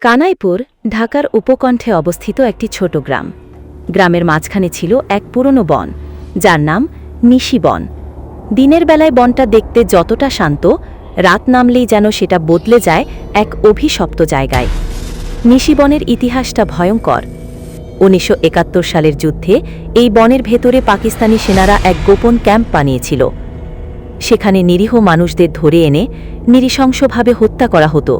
কানাইপুর, ঢাকার উপকণ্ঠে অবস্থিত একটি ছোট গ্রাম। গ্রামের মাঝখানে ছিল এক পুরনো বন, যার নাম নিশি বন। দিনের বেলায় বনটা দেখতে যতটা শান্ত, রাত নামলেই যেন সেটা বদলে যায় এক অভিশপ্ত জায়গায়। নিশিবনের ইতিহাসটা ভয়ঙ্কর। উনিশশো একাত্তর সালের যুদ্ধে এই বনের ভেতরে পাকিস্তানি সেনারা এক গোপন ক্যাম্প বানিয়েছিল। সেখানে নিরীহ মানুষদের ধরে এনে নিরিশংসভাবে হত্যা করা হতো।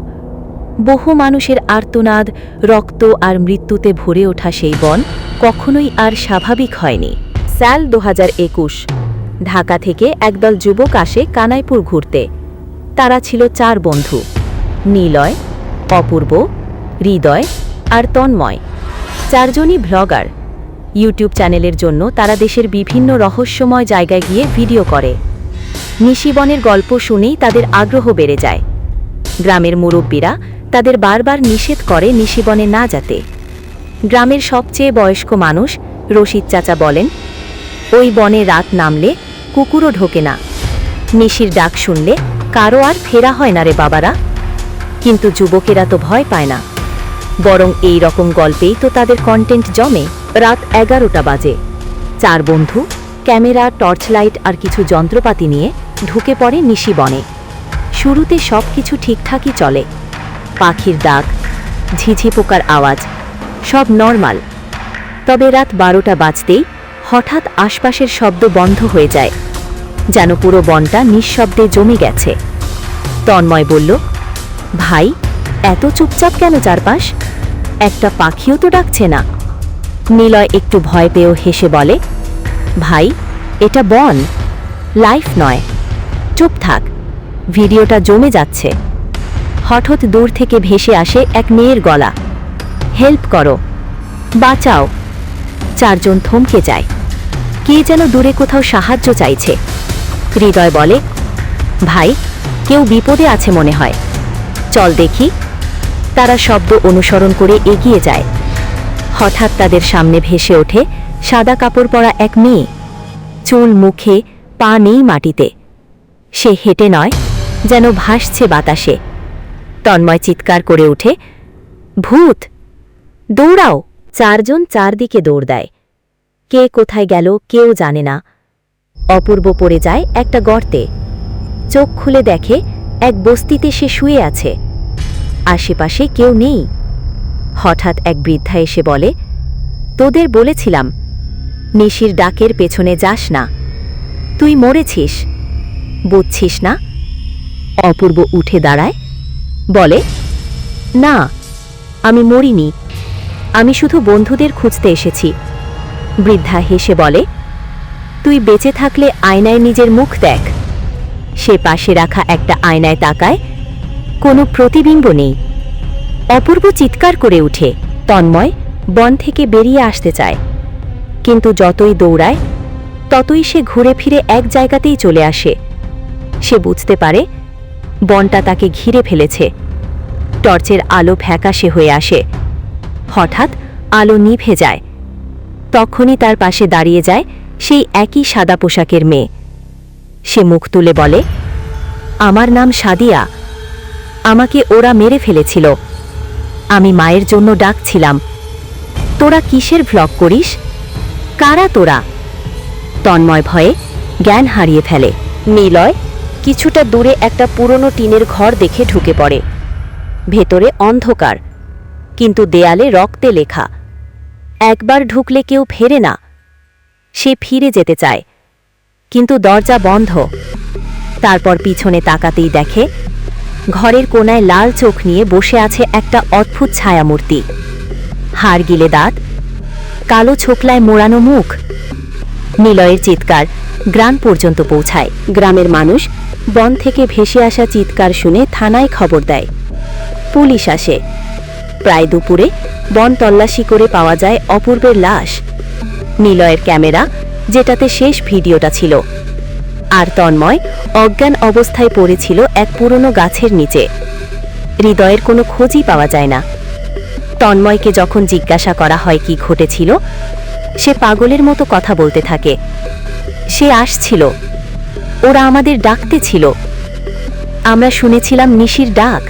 বহু মানুষের আর্তনাদ, রক্ত আর মৃত্যুতে ভরে ওঠা সেই বন কখনোই আর স্বাভাবিক হয়নি। স্যাল দু ঢাকা থেকে একদল যুবক আসে কানাইপুর ঘুরতে। তারা ছিল চার বন্ধু, নীলয়, অপূর্ব, হৃদয় আর তন্ময়। চারজনই ভ্লগার। ইউটিউব চ্যানেলের জন্য তারা দেশের বিভিন্ন রহস্যময় জায়গায় গিয়ে ভিডিও করে। নিশিবনের গল্প শুনেই তাদের আগ্রহ বেড়ে যায়। গ্রামের মুরব্বীরা তাদের বারবার নিষেধ করে নিশিবনে না যাতে। গ্রামের সবচেয়ে বয়স্ক মানুষ রশিদ চাচা বলেন, ওই বনে রাত নামলে কুকুরও ঢোকে না। নিশির ডাক শুনলে কারও আর ফেরা হয় না রে বাবারা। কিন্তু যুবকেরা তো ভয় পায় না। বরং এই রকম গল্পেই তো তাদের কন্টেন্ট জমে রাত এগারোটা বাজে। চার বন্ধু, ক্যামেরা টর্চ লাইট আর কিছু যন্ত্রপাতি নিয়ে ঢুকে পড়ে নিশি বনে শুরুতে সব কিছু ঠিকঠাকই চলে। পাখির ডাক, ঝিঝি পোকার আওয়াজ, সব নর্মাল। তবে রাত বারোটা বাজতেই হঠাৎ আশপাশের শব্দ বন্ধ হয়ে যায়, যেন পুরো বনটা নিঃশব্দে জমে গেছে। তন্ময় বলল, ভাই, এত চুপচাপ কেন চারপাশ? একটা পাখিও তো ডাকছে না। নিলয় একটু ভয় পেয়েও হেসে বলে, ভাই, এটা বন, লাইফ নয়। চুপ থাক, ভিডিওটা জমে যাচ্ছে। হঠাৎ দূর থেকে ভেসে আসে এক মেয়ের গলা। হেল্প করো। বাঁচাও। চারজন থমকে যায়। কে যেন দূরে কোথাও সাহায্য চাইছে। হৃদয় বলে, ভাই, কেউ বিপদে আছে মনে হয়। চল দেখি। তারা শব্দ অনুসরণ করে এগিয়ে যায়। হঠাৎ তাদের সামনে ভেসে ওঠে সাদা কাপড় পরা এক মেয়ে। চুল, মুখে পা নেই মাটিতে। সে হেঁটে নয়, যেন ভাসছে বাতাসে। তন্ময় চিৎকার করে উঠে, ভূত, দৌড়াও। চারজন চারদিকে দৌড় দেয়। কে কোথায় গেল কেউ জানে না। অপূর্ব পড়ে যায় একটা গর্তে। চোখ খুলে দেখে এক বস্তিতে সে শুয়ে আছে। আশেপাশে কেউ নেই। হঠাৎ এক বৃদ্ধা এসে বলে, তোদের বলেছিলাম, নিশির ডাকের পেছনে যাস না। তুই মরেছিস। বুঝছিস না? অপূর্ব উঠে দাঁড়ায় বলে, না, আমি মরিনি। আমি শুধু বন্ধুদের খুঁজতে এসেছি। বৃদ্ধা হেসে বলে, তুই বেঁচে থাকলে আয়নায় নিজের মুখ দেখ। সে পাশে রাখা একটা আয়নায় তাকায়, কোনো প্রতিবিম্ব নেই। অপূর্ব চিৎকার করে উঠে, তন্ময় বন থেকে বেরিয়ে আসতে চায়। কিন্তু যতই দৌড়ায়, ততই সে ঘুরে ফিরে এক জায়গাতেই চলে আসে। সে বুঝতে পারে বনটা তাকে ঘিরে ফেলেছে। টর্চের আলো ফ্যাকাশে হয়ে আসে। হঠাৎ আলো নিভে যায়। তখনই তার পাশে দাঁড়িয়ে যায় সেই একই সাদা পোশাকের মেয়ে। সে মুখ তুলে বলে, আমার নাম সাদিয়া। আমাকে ওরা মেরে ফেলেছিল। আমি মায়ের জন্য ডাকছিলাম। তোরা কিসের ভ্লগ করিস? কারা তোরা? তন্ময় ভয়ে জ্ঞান হারিয়ে ফেলে। নিলয় কিছুটা দূরে একটা পুরনো টিনের ঘর দেখে ঢুকে পড়ে। ভেতরে অন্ধকার, কিন্তু দেয়ালে রক্তে লেখা। একবার ঢুকলে কেউ ফেরে না। সে ফিরে যেতে চায়, কিন্তু দরজা বন্ধ। তারপর পিছনে তাকাতেই দেখে, ঘরের কোনায় লাল চোখ নিয়ে বসে আছে একটা অদ্ভুত ছায়ামূর্তি। হাড় গিলে দাঁত, কালো ছোকলায় মোড়ানো মুখ। নিলয়ের চিৎকার গ্রাম পর্যন্ত পৌঁছায়। গ্রামের মানুষ বন থেকে ভেসে আসা চিৎকার শুনে থানায় খবর দেয়। পুলিশ আসে। প্রায় দুপুরে বন তল্লাশি করে পাওয়া যায় অপূর্বের লাশ। নিলয়ের ক্যামেরা, যেটাতে শেষ ভিডিওটা ছিল। আর তন্ময় অজ্ঞান অবস্থায় পড়েছিল এক পুরনো গাছের নিচে। হৃদয়ের কোনো খোঁজই পাওয়া যায় না। তন্ময়কে যখন জিজ্ঞাসা করা হয় কি ঘটেছিল, সে পাগলের মতো কথা বলতে থাকে। সে আসছিল। ওরা আমাদের ডাকতে ছিল। আমরা শুনেছিলাম নিশির ডাক।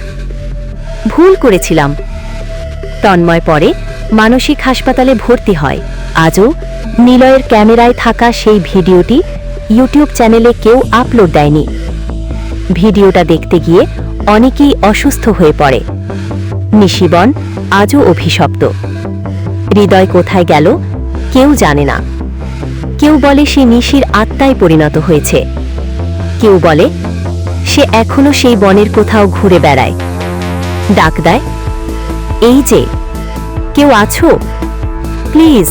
ভুল করেছিলাম। তন্ময় পরে মানসিক হাসপাতালে ভর্তি হয়। আজও নিলয়ের ক্যামেরায় থাকা সেই ভিডিওটি ইউটিউব চ্যানেলে কেউ আপলোড দেয়নি। ভিডিওটা দেখতে গিয়ে অনেকেই অসুস্থ হয়ে পড়ে। নিশিবন আজও অভিশপ্ত। হৃদয় কোথায় গেল কেউ জানে না। কেউ বলে সে নিশির আত্মায় পরিণত হয়েছে। কেউ বলে, সে এখনও সেই বনের কোথাও ঘুরে বেড়ায়। ডাক দেয়, এই যে, কেউ আছো? প্লিজ